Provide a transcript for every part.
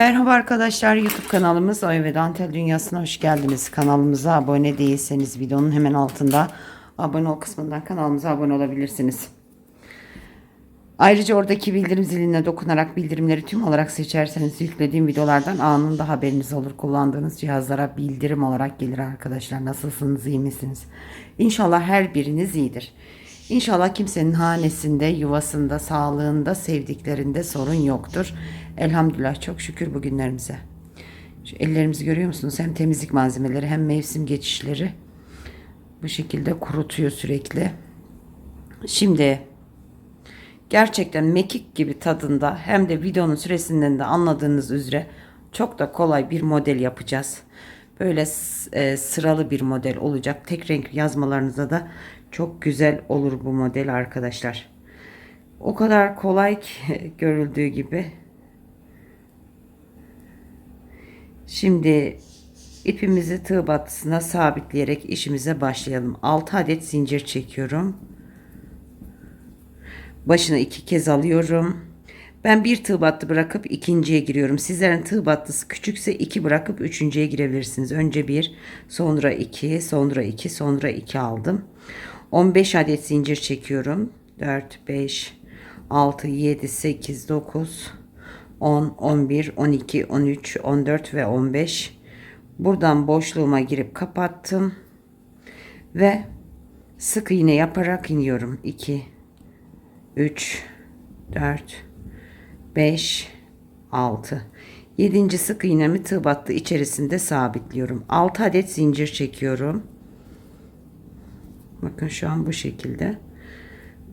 Merhaba arkadaşlar YouTube kanalımız Oya ve Dantel Dünyası'na hoş geldiniz. Kanalımıza abone değilseniz videonun hemen altında abone ol kısmından kanalımıza abone olabilirsiniz. Ayrıca oradaki bildirim ziline dokunarak bildirimleri tüm olarak seçerseniz yüklediğim videolardan anında haberiniz olur. Kullandığınız cihazlara bildirim olarak gelir arkadaşlar. Nasılsınız, iyi misiniz? İnşallah her biriniz iyidir. İnşallah kimsenin hanesinde, yuvasında, sağlığında, sevdiklerinde sorun yoktur. Elhamdülillah çok şükür bugünlerimize. Şu ellerimizi görüyor musunuz? Hem temizlik malzemeleri hem mevsim geçişleri bu şekilde kurutuyor sürekli. Şimdi gerçekten mekik gibi tadında hem de videonun süresinden de anladığınız üzere çok da kolay bir model yapacağız. Böyle e, sıralı bir model olacak. Tek renk yazmalarınıza da çok güzel olur bu model arkadaşlar. O kadar kolay ki görüldüğü gibi. Şimdi ipimizi tığ battısına sabitleyerek işimize başlayalım. 6 adet zincir çekiyorum. Başını iki kez alıyorum. Ben bir tığ battı bırakıp ikinciye giriyorum. Sizlerin tığ battısı küçükse iki bırakıp üçüncüye girebilirsiniz. Önce bir, sonra iki, sonra iki, sonra iki aldım. 15 adet zincir çekiyorum. 4, 5, 6, 7, 8, 9, 10, 11, 12, 13, 14 ve 15. Buradan boşluğuma girip kapattım. Ve sık iğne yaparak iniyorum. 2, 3, 4, 5, 6. 7. sık iğnemi tığ battı içerisinde sabitliyorum. 6 adet zincir çekiyorum. Bakın şu an bu şekilde.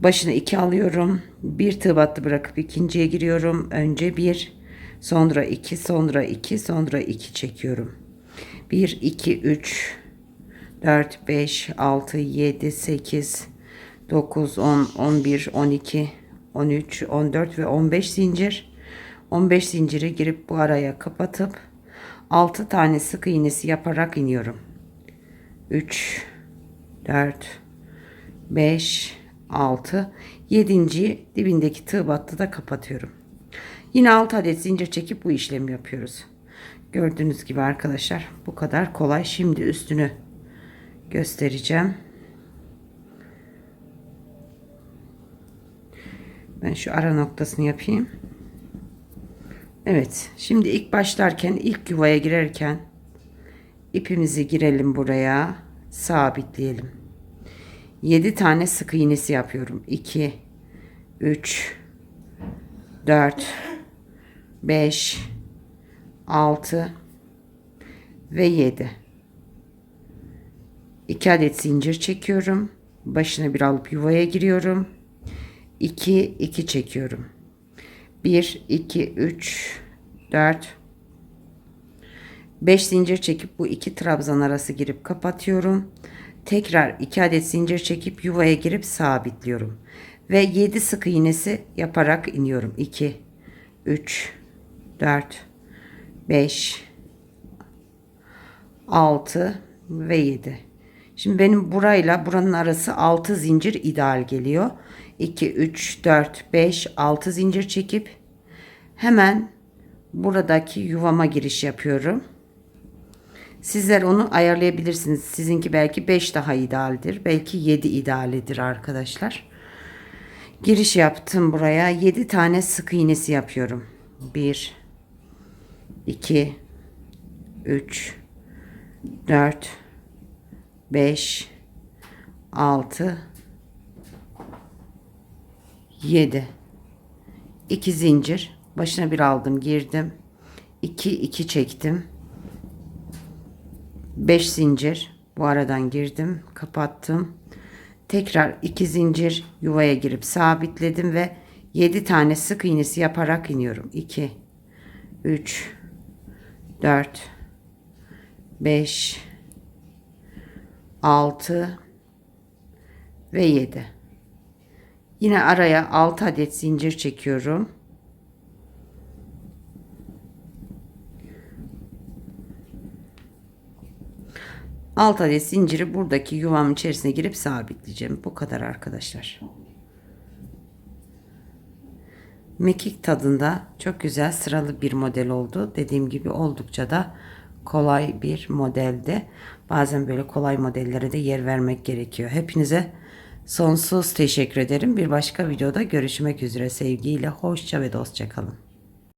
Başına 2 alıyorum. Bir tığ battı bırakıp ikinciye giriyorum. Önce 1, sonra 2, sonra 2, sonra 2 çekiyorum. 1, 2, 3, 4, 5, 6, 7, 8, 9, 10, 11, 12, 13, 14 ve 15 zincir. 15 zinciri girip bu araya kapatıp 6 tane sık iğnesi yaparak iniyorum. 3 4 5 6 7. dibindeki tığ battı da kapatıyorum. Yine 6 adet zincir çekip bu işlemi yapıyoruz. Gördüğünüz gibi arkadaşlar bu kadar kolay. Şimdi üstünü göstereceğim. Ben şu ara noktasını yapayım. Evet. Şimdi ilk başlarken ilk yuvaya girerken ipimizi girelim buraya. Sabitleyelim. 7 tane sık iğnesi yapıyorum. 2 3 4 5 6 ve 7. 2 adet zincir çekiyorum. Başına bir alıp yuvaya giriyorum. 2 2 çekiyorum. 1 2 3 4 5 zincir çekip bu iki trabzan arası girip kapatıyorum. Tekrar 2 adet zincir çekip yuvaya girip sabitliyorum. Ve 7 sık iğnesi yaparak iniyorum. 2 3 4 5 6 ve 7. Şimdi benim burayla buranın arası 6 zincir ideal geliyor. 2, 3, 4, 5, 6 zincir çekip hemen buradaki yuvama giriş yapıyorum. Sizler onu ayarlayabilirsiniz. Sizinki belki 5 daha idealdir. Belki 7 idealidir arkadaşlar. Giriş yaptım buraya. 7 tane sık iğnesi yapıyorum. 1 2 3 4 5 6 7 2 zincir başına bir aldım girdim 2 2 çektim 5 zincir bu aradan girdim kapattım tekrar 2 zincir yuvaya girip sabitledim ve 7 tane sık iğnesi yaparak iniyorum 2 3 4 5 6 ve 7. Yine araya 6 adet zincir çekiyorum. Alt adet zinciri buradaki yuvamın içerisine girip sabitleyeceğim. Bu kadar arkadaşlar. Mekik tadında çok güzel sıralı bir model oldu. Dediğim gibi oldukça da kolay bir modeldi. Bazen böyle kolay modellere de yer vermek gerekiyor. Hepinize sonsuz teşekkür ederim. Bir başka videoda görüşmek üzere. Sevgiyle hoşça ve dostça kalın.